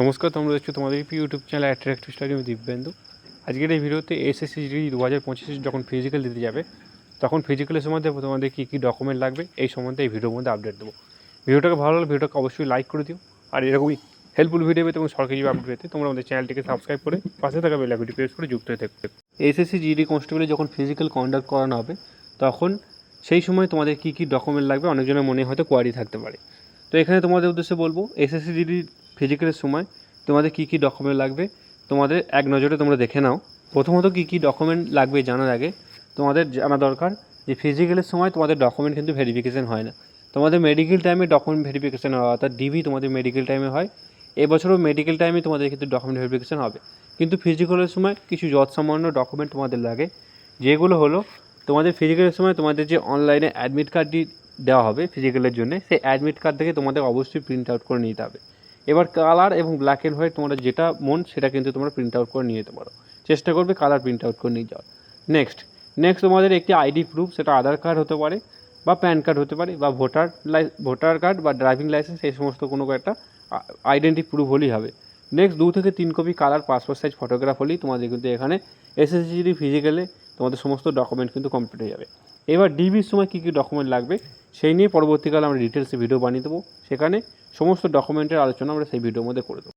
নমস্কার, তোমরা দেখছ তোমাদের ইউটিউব চ্যানেল অ্যাট্রাক্টিভ স্টাডি আমি দিব্যেন্দু। আজকের এই ভিডিওতে এসএসসি জিডি দু হাজার পঁচিশে যখন ফিজিক্যাল দিতে যাবে, তখন ফিজিক্যালের সম্বন্ধে তোমাদের কী কী ডকুমেন্ট লাগবে, এই সম্বন্ধে এই ভিডিওর মধ্যে আপডেট দেবো। ভিডিওটাকে ভালো লাগলে ভিডিওটাকে অবশ্যই লাইক করে দিও। আর এরকমই হেল্পফুল ভিডিও পেতে এবং সরকারি আপডেট পেতে, তোমরা আমাদের চ্যানেলটিকে সাবস্ক্রাইব করে পাশে থাকা বেলাগুটি প্রেস করে যুক্ত হয়ে থাকবে এসএসসি জিডি কনস্টেবলে যখন ফিজিক্যাল কন্ডাক্ট করানো হবে, তখন সেই সময় তোমাদের কী কী ডকুমেন্ট লাগবে, অনেকজনের মনে হয়তো কোয়ারি থাকতে পারে। তো এখানে তোমাদের উদ্দেশ্যে বলব এসএসসি জিডি ফিজিক্যালের সময়, তোমাদের কী কী ডকুমেন্ট লাগবে? তোমাদের এক নজরে তোমরা দেখে নাও। প্রথমত কী কী ডকুমেন্ট লাগবে জানার আগে, তোমাদের জানা দরকার যে ফিজিক্যালের সময় তোমাদের ডকুমেন্ট কিন্তু ভেরিফিকেশান হয় না। তোমাদের মেডিকেল টাইমে ডকুমেন্ট ভেরিফিকেশান হয়, অর্থাৎ ডিবি তোমাদের মেডিকেল টাইমে হয়। এবছরও মেডিকেল টাইমে তোমাদের কিন্তু ডকুমেন্ট ভেরিফিকেশান হবে। কিন্তু ফিজিক্যালের সময় কিছু যৎসামান্য ডকুমেন্ট তোমাদের লাগে, যেগুলো হলো তোমাদের ফিজিক্যালের সময় তোমাদের যে অনলাইনে অ্যাডমিট কার্ডটি দেওয়া হবে ফিজিক্যালের জন্য, সেই অ্যাডমিট কার্ড থেকে তোমাদের অবশ্যই প্রিন্ট আউট করে নিতে হবে। এবার কালার এবং ব্ল্যাক অ্যান্ড হোয়াইট তোমরা যেটা মন সেটা কিন্তু তোমরা প্রিন্ট আউট করে নিয়ে যেতে পারো। চেষ্টা করবে কালার প্রিন্ট আউট করে নিয়ে যাওয়ার। নেক্সট নেক্সট তোমাদের একটি আইডি প্রুফ সেটা আধার কার্ড হতে পারে বা প্যান কার্ড হতে পারে বা ভোটার লাই ভোটার কার্ড বা ড্রাইভিং লাইসেন্স এই সমস্ত কোনো একটা আইডেন্টি প্রুফ হলেই হবে। নেক্সট দু থেকে তিন copy colour passport size photograph হলেই তোমাদের কিন্তু এখানে এসএসসি এসএসসিডি ফিজিক্যালে তোমাদের সমস্ত ডকুমেন্ট কিন্তু কমপ্লিট হয়ে যাবে। এবার ডিবির সময় কী কী ডকুমেন্ট লাগবে, সেই নিয়ে পরবর্তীকালে আমরা ডিটেলসে ভিডিও বানিয়ে দেবো। সেখানে সমস্ত ডকুমেন্টের আলোচনা আমরা সেই ভিডিওর মধ্যে করে দেবো।